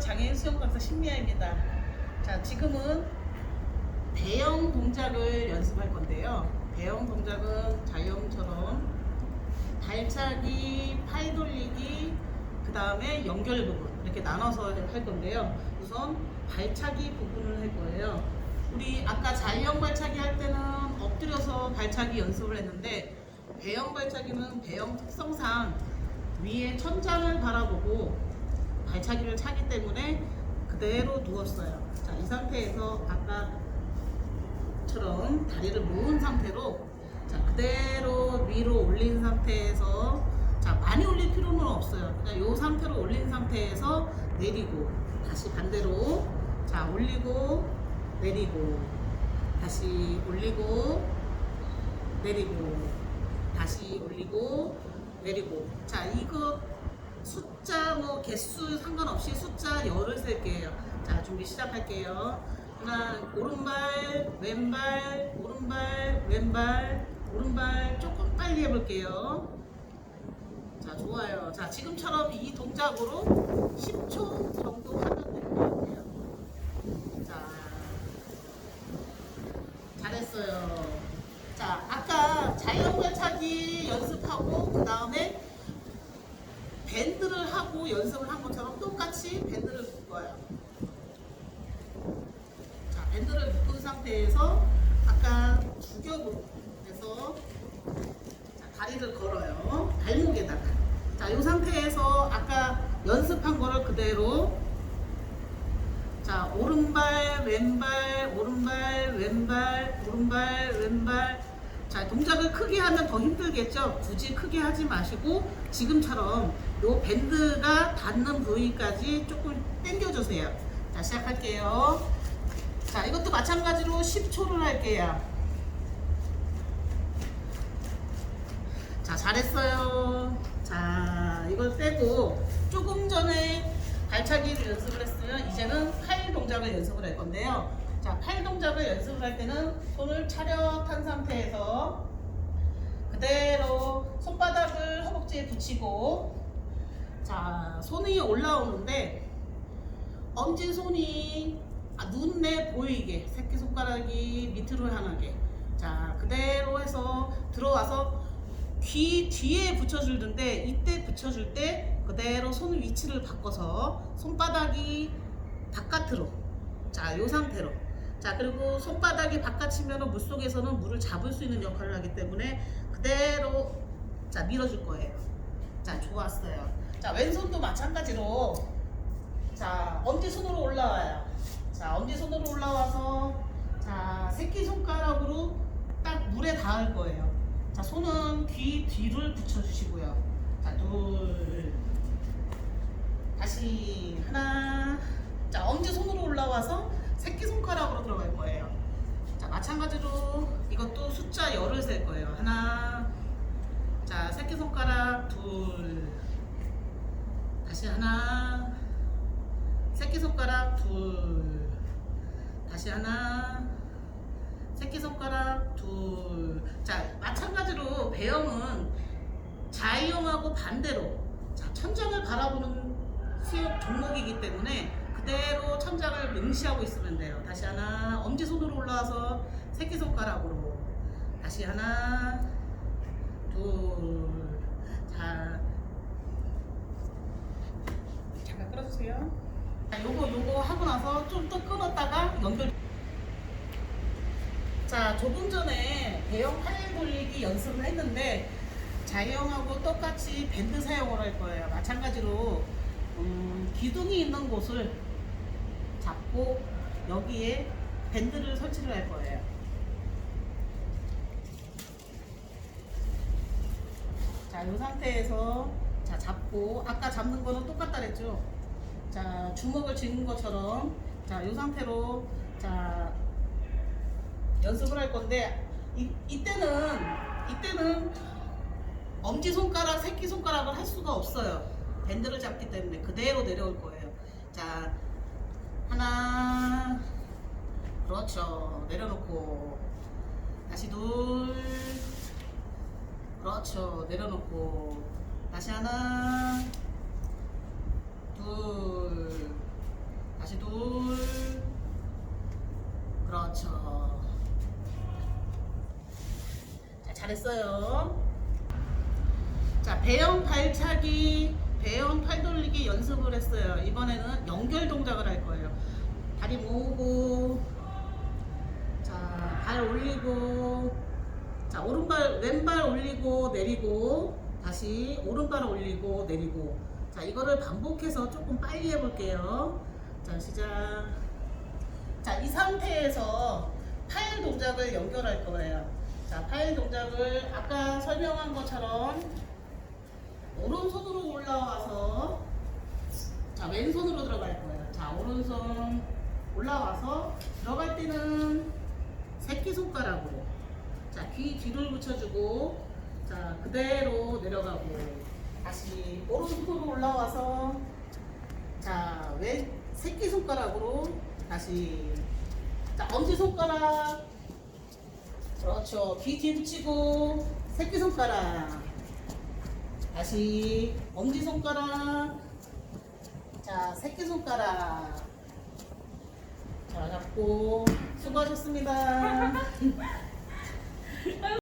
장애인 수영 강사 신미아입니다. 자, 지금은 배영 동작을 연습할 건데요. 배영 동작은 자영처럼 발차기, 팔 돌리기, 그 다음에 연결 부분 이렇게 나눠서 할 건데요. 우선 발차기 부분을 할 거예요. 우리 아까 자영 발차기 할 때는 엎드려서 발차기 연습을 했는데 배영 발차기는 배영 특성상 위에 천장을 바라보고 발차기를 차기 때문에 그대로 누웠어요. 자, 이 상태에서 아까처럼 다리를 모은 상태로 자, 그대로 위로 올린 상태에서 자, 많이 올릴 필요는 없어요. 그냥 이 상태로 올린 상태에서 내리고 다시 반대로 자, 올리고 내리고 다시 올리고 내리고 다시 올리고 내리고 자 이거 숫자 뭐 개수 상관없이 숫자 열을 셀게요. 자 준비 시작할게요. 하나 오른발 왼발 오른발 왼발 오른발 조금 빨리 해볼게요. 자 좋아요. 자 지금처럼 이 동작으로 10초 정도 하면 될 것 같아요. 자 잘했어요. 자, 아까 자연발차기 연습하고 그 다음에 밴드를 하고 연습을 한 것처럼 똑같이 밴드를 묶어요. 자, 밴드를 묶은 상태에서 아까 주격으로 해서 자, 다리를 걸어요. 발목에다가. 자, 이 상태에서 아까 연습한 거를 그대로 자 오른발 왼발 오른발 왼발 오른발 왼발 자 동작을 크게 하면 더 힘들겠죠? 굳이 크게 하지 마시고 지금처럼 요 밴드가 닿는 부위까지 조금 당겨 주세요. 자 시작할게요. 자 이것도 마찬가지로 10초를 할게요. 자 잘했어요. 자 이걸 빼고 조금 전에 발차기를 연습을 했으면 이제는 팔 동작을 연습을 할 건데요. 자 팔 동작을 연습을 할 때는 손을 차 렷한 상태에서 그대로 손바닥을 허벅지에 붙이고 자 손이 올라오는데 엄지 손이 아, 눈에 보이게 새끼손가락이 밑으로 향하게. 자 그대로 해서 들어와서 귀 뒤에 붙여주는데 이때 붙여줄 때 그대로 손 위치를 바꿔서 손바닥이 바깥으로 자이 상태로 자 그리고 손바닥이 바깥이면 물 속에서는 물을 잡을 수 있는 역할을 하기 때문에 그대로 자 밀어줄 거예요. 자 좋았어요. 자 왼손도 마찬가지로 자 엄지손으로 올라와요. 자 엄지손으로 올라와서 자 새끼손가락으로 딱 물에 닿을 거예요. 자 손은 귀 뒤를 붙여주시고요. 자둘 다시 하나. 자 엄지 손으로 올라와서 새끼손가락으로 들어갈 거예요. 자 마찬가지로 이것도 숫자 열을 셀 거예요. 하나 자 새끼손가락 둘. 다시 하나 새끼손가락 둘. 다시 하나 새끼손가락 둘. 자, 마찬가지로 배영은 자이형하고 반대로. 자, 천장을 바라보는 수영 종목이기 때문에 그대로 천장을 응시하고 있으면 돼요. 다시 하나, 엄지손으로 올라와서 새끼손가락으로. 다시 하나, 둘. 자, 잠깐 끌어주세요. 자, 요거, 요거 하고 나서 좀또 끊었다가 연결. 자, 조금 전에 대형 팔 돌리기 연습을 했는데 자형하고 똑같이 밴드 사용을 할 거예요. 마찬가지로 음, 기둥이 있는 곳을 잡고 여기에 밴드를 설치를 할 거예요. 자, 이 상태에서 자 잡고 아까 잡는 거는 똑같다 그랬죠? 자, 주먹을 쥐는 것처럼 자, 이 상태로 자 연습을 할 건데 이, 이때는 이때는 엄지 손가락, 새끼 손가락을 할 수가 없어요. 밴드를 잡기 때문에 그대로 내려올 거예요. 자 그렇죠 내려놓고 다시 둘. 그렇죠. 내려놓고 다시 하나. 둘. 다시 둘. 그렇죠. 자 잘했어요. 자 배영 발차기 배영 팔 돌리기 연습을 했어요. 이번에는 연결 동작을 할 거예요. 다리 모으고 자, 발 올리고, 자, 오른발, 왼발 올리고, 내리고, 다시 오른발 올리고, 내리고. 자, 이거를 반복해서 조금 빨리 해볼게요. 자, 시작. 자, 이 상태에서 팔 동작을 연결할 거예요. 자, 팔 동작을 아까 설명한 것처럼 오른손으로 올라와서 자, 왼손으로 들어갈 거예요. 자, 오른손 올라와서 들어갈 때는 새끼손가락으로. 자, 귀 뒤를 붙여주고 자, 그대로 내려가고. 다시 오른손으로 올라와서 자, 왼 새끼손가락으로 다시 자, 엄지손가락. 그렇죠. 귀 뒤에 붙이고 새끼손가락. 다시 엄지손가락. 자, 새끼손가락 자, 잡고 수고하셨습니다.